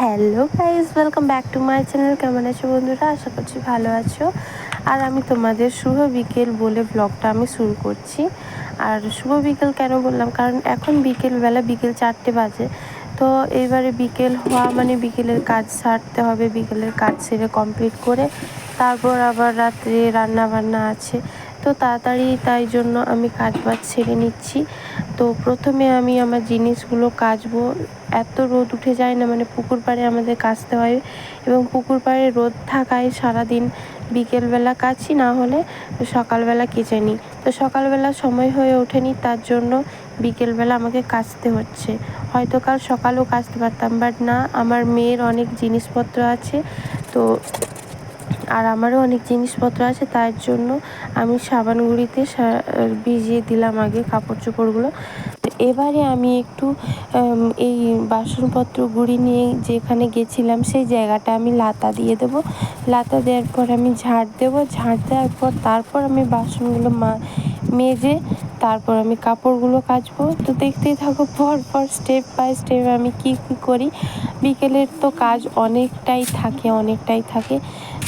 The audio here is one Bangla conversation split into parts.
Hello guys welcome back to my channel কেমন আছো বন্ধুরা? আশা করছি ভালো আছো। আর আমি তোমাদের শুভ বিকেল বলে ব্লগটা আমি শুরু করছি। আর শুভ বিকেল কেন বললাম? কারণ এখন বিকেলবেলা বিকেল চারটে বাজে। তো এবারে বিকেল হওয়া মানে বিকেলের কাজ সারতে হবে, বিকেলের কাজ সেরে কমপ্লিট করে তারপর আবার রাত্রে রান্না বান্না আছে। তো তাড়াতাড়ি তাই জন্য আমি কাজ বাজ ছেড়ে নিচ্ছি। তো প্রথমে আমি আমার জিনিসগুলো কাচবো। এত রোদ উঠে যায় না মানে পুকুর পাড়ে আমাদের কাচতে হয় এবং পুকুর পাড়ে রোদ থাকায় সারাদিন বিকেলবেলা কাচি, না হলে সকালবেলা কেচে নিই। তো সকালবেলা সময় হয়ে ওঠেনি, তার জন্য বিকেলবেলা আমাকে কাচতে হচ্ছে। হয়তো কাল সকালেও কাচতে পারতাম বাট না, আমার মেয়ের অনেক জিনিসপত্র আছে, তো আর আমারও অনেক জিনিসপত্র আছে, তার জন্য আমি সাবান গুঁড়িতে ভিজিয়ে দিলাম আগে কাপড় চোপড়গুলো তো এবারে আমি একটু এই বাসনপত্র গুঁড়ি নিয়ে যেখানে গেছিলাম সেই জায়গাটা আমি লাতা দিয়ে দেবো। লাতা দেওয়ার পর আমি ঝাড় দেবো ঝাড় দেওয়ার পর তারপর আমি বাসনগুলো মা, মেজে তারপর আমি কাপড়গুলো কাচবো। তো দেখতেই থাকো পর পর স্টেপ বাই স্টেপ আমি কী কী করি। বিকেলের তো কাজ অনেকটাই থাকে অনেকটাই থাকে।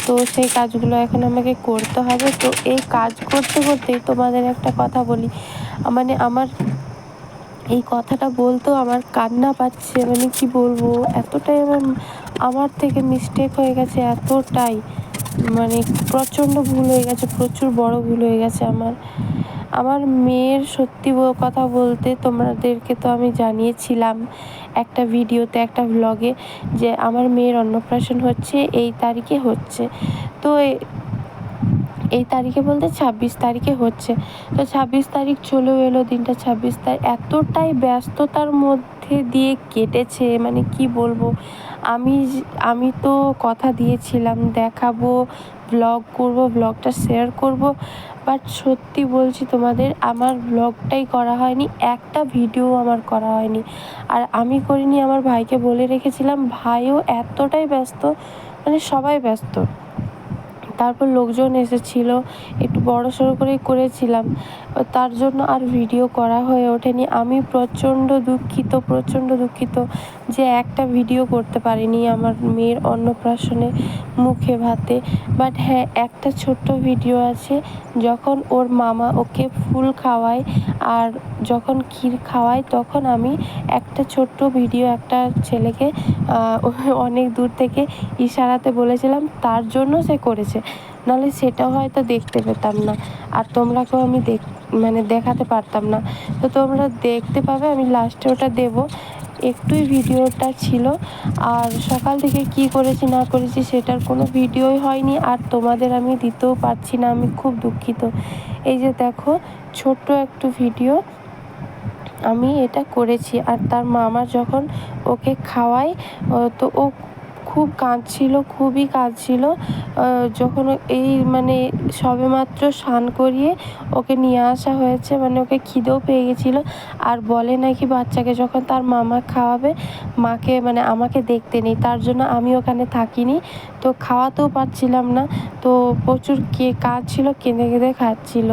তো সেই কাজগুলো এখন আমাকে করতে হবে। তো এই কাজ করতে করতেই তোমাদের একটা কথা বলি। মানে আমার এই কথাটা বলতেও আমার কান্না পাচ্ছে। মানে কি বলব? এতটাই আমার আমার থেকে মিস্টেক হয়ে গেছে এতটাই। মানে প্রচণ্ড ভুল হয়ে গেছে, প্রচুর বড় ভুল হয়ে গেছে আমার। আমার মেয়ের সত্যি কথা বলতে তোমাদেরকে তো আমি জানিয়েছিলাম একটা ভিডিওতে, একটা ভ্লগে যে আমার মেয়ের অন্নপ্রাশন হচ্ছে, এই তারিখে হচ্ছে। তো এই তারিখে বলতে ছাব্বিশ তারিখে হচ্ছে। তো ছাব্বিশ তারিখ চলেও এলো দিনটা। ছাব্বিশ তারিখ এতটাই ব্যস্ততার মধ্যে দিয়ে কেটেছে মানে কি বলব? আমি আমি তো কথা দিয়েছিলাম, দেখাবো ব্লগ করব ব্লগটা শেয়ার করব। বাট সত্যি বলছি তোমাদের, আমার ব্লগটাই করা হয়নি, একটা ভিডিও আমার করা হয়নি। আর আমি করিনি, আমার ভাইকে বলে রেখেছিলাম, ভাইও এতটাই ব্যস্ত মানে সবাই ব্যস্ত। তারপর লোকজন এসেছিল, একটু বড় সড়ো করেই করেছিলাম। তার জন্য আর ভিডিও করা হয়ে ওঠেনি। আমি প্রচণ্ড দুঃখিত প্রচণ্ড দুঃখিত যে একটা ভিডিও করতে পারিনি আমার মেয়ের অন্নপ্রাশনে মুখে ভাতে। বাট হ্যাঁ একটা ছোট্ট ভিডিও আছে, যখন ওর মামা ওকে ফুল খাওয়ায় আর যখন ক্ষীর খাওয়ায়, তখন আমি একটা ছোট্ট ভিডিও একটা ছেলেকে অনেক দূর থেকে ইশারাতে বলেছিলাম, তার জন্য সে করেছে। নাহলে সেটাও হয়তো দেখতে পেতাম না। আর তোমরাকেও আমি দেখ মানে দেখাতে পারতাম না। তো তোমরা দেখতে পাবে, আমি লাস্টে ওটা দেবো। একটুই ভিডিওটা ছিল। আর সকাল থেকে কি করেছি, না করেছি, সেটার কোনো ভিডিওই হয়নি। আর তোমাদের আমি দিতেও পারছি না, আমি খুব দুঃখিত। এই যে দেখো, ছোট্ট একটু ভিডিও। আমি এটা করেছি। আর তার মামা যখন ওকে খাওয়াই তো ও খুব কাঁদছিল, খুবই কাঁদছিল। যখন এই মানে সবেমাত্র স্নান করিয়ে ওকে নিয়ে আসা হয়েছে মানে ওকে খিদেও পেয়ে গেছিল। আর বলে নাকি বাচ্চাকে যখন তার মামা খাওয়াবে, মাকে মানে আমাকে দেখতে নেই, তার জন্য আমি ওখানে থাকিনি। তো খাওয়াতেও পারছিলাম না, তো প্রচুর কে কাঁদছিল, কেঁদে কেঁদে খাচ্ছিল।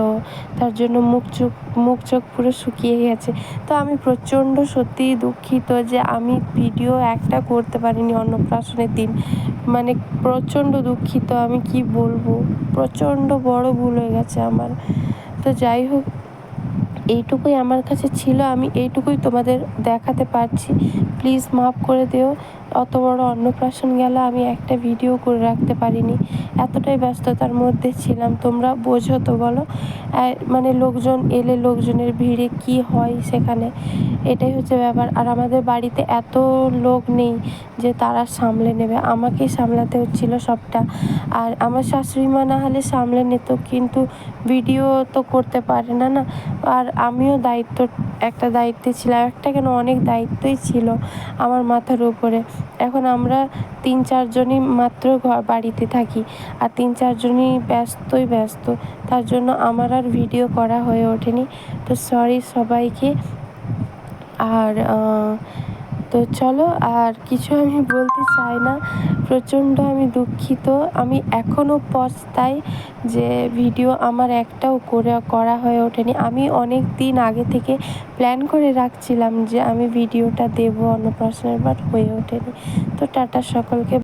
তার জন্য মুখ চোখ মুখ চোখ পুরো শুকিয়ে গেছে। তো আমি প্রচণ্ড সত্যিই দুঃখিত যে আমি ভিডিও একটা করতে পারিনি অন্নপ্রাশনের দিন। মানে প্রচণ্ড দুঃখিত, আমি কি বলব? প্রচণ্ড বড় ভুল হয়ে গেছে আমার। তো যাই হোক, এইটুকুই আমার কাছে ছিল, আমি এইটুকুই তোমাদের দেখাতে পারছি। প্লিজ মাফ করে দিও, অত বড় অন্নপ্রাশন গেল আমি একটা ভিডিও করে রাখতে পারিনি। এতটাই ব্যস্ততার মধ্যে ছিলাম, তোমরা বোঝো তো বলো। মানে লোকজন এলে লোকজনের ভিড়ে কি হয় সেখানে, এটাই হচ্ছে ব্যাপার। আর আমাদের বাড়িতে এত লোক নেই যে তারা সামলে নেবে। আমাকেই সামলাতে হচ্ছিল সবটা। আর আমার শাশুড়ি মা না হলে সামলে নিত, কিন্তু ভিডিও তো করতে পারে না না। আর আমিও দায়িত্ব, একটা দায়িত্বে ছিলাম, একটা কেন অনেক দায়িত্বই ছিল আমার মাথার উপরে। এখন আমরা তিন চারজনই মাত্র ঘর, বাড়িতে থাকি। আর তিন চারজনই ব্যস্তই ব্যস্ত। তার জন্য আমার আর ভিডিও করা হয়ে ওঠেনি। তো সরি সবাইকে। আর তো চলো, আর কিছু আমি বলতে চাই না। প্রচণ্ড আমি দুঃখিত। আমি এখনও পস্তাই যে ভিডিও আমার একটাও করে, করা হয়ে ওঠেনি। আমি অনেক দিন আগে থেকে প্ল্যান করে রাখছিলাম যে আমি ভিডিওটা দেবো অন্নপ্রাশনের, বাট হয়ে ওঠেনি। তো টাটা সকলকে।